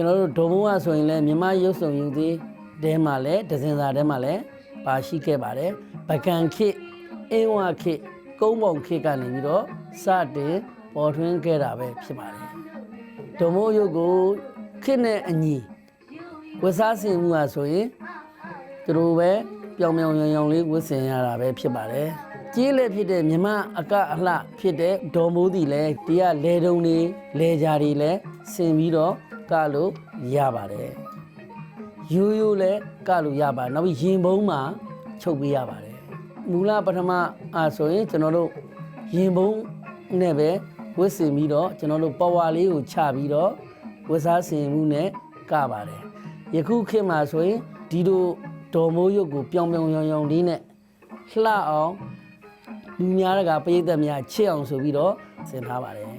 ကျွန်တော်တို့ဒုံမိုးကဆိုရင်လည်းမြမရုပ်စုံယူသေးတဲမှာလည်းဒဇင်စာတဲမှာလည်းပါရှိခဲ့ပါတယ်ပကံခေတ်အင်းဝခေတ်ကုန်းပုံခေတ်ကနေပြီးတော့စတင်ပေါ်ထွန်းခဲ့တာပဲဖြစ်ပါတယ်ဒုံမိုးရုပ်ကိုခေတ်နဲ့အညီဝတ်စားဆင်မှုဟာဆိုရင်သူတို့ပဲပြောင်ပြောင်ရောင်ရောင်လေးဝတ်ဆင်ရတာပဲဖြစ်ပါတယ်ကြီးလည်းဖြစ်တဲ့မြမအကအလှဖြစ်တဲ့ဒေါ်မိုးဒီလည်းဒီကလေတုံတွေလေကြာတွေလည်းဆင်ပြီးတော့ ကလို့ရပါတယ်ရိုးရိုးလည်းကလို့ရပါတယ်နောက်ပြီးရင်ဘုံမှာချုပ်ပေးရပါတယ်မူလပထမအားဆိုရင်ကျွန်တော်တို့ရင်ဘုံနဲ့ပဲဝတ်ဆင်ပြီးတော့ကျွန်တော်တို့ပဝါလေးကိုချပြီးတော့ဝတ်စားဆင်မှုနဲ့ကပါတယ်ယခုခေတ်မှာဆိုရင်ဒီလိုဒေါ်မိုးရုပ်ကိုပြောင်ပြောင်ရောင်ရောင်လေးနဲ့လှအောင်လူများတကပရိသတ်များချစ်အောင်ဆိုပြီးတော့ဆင်ထားပါတယ်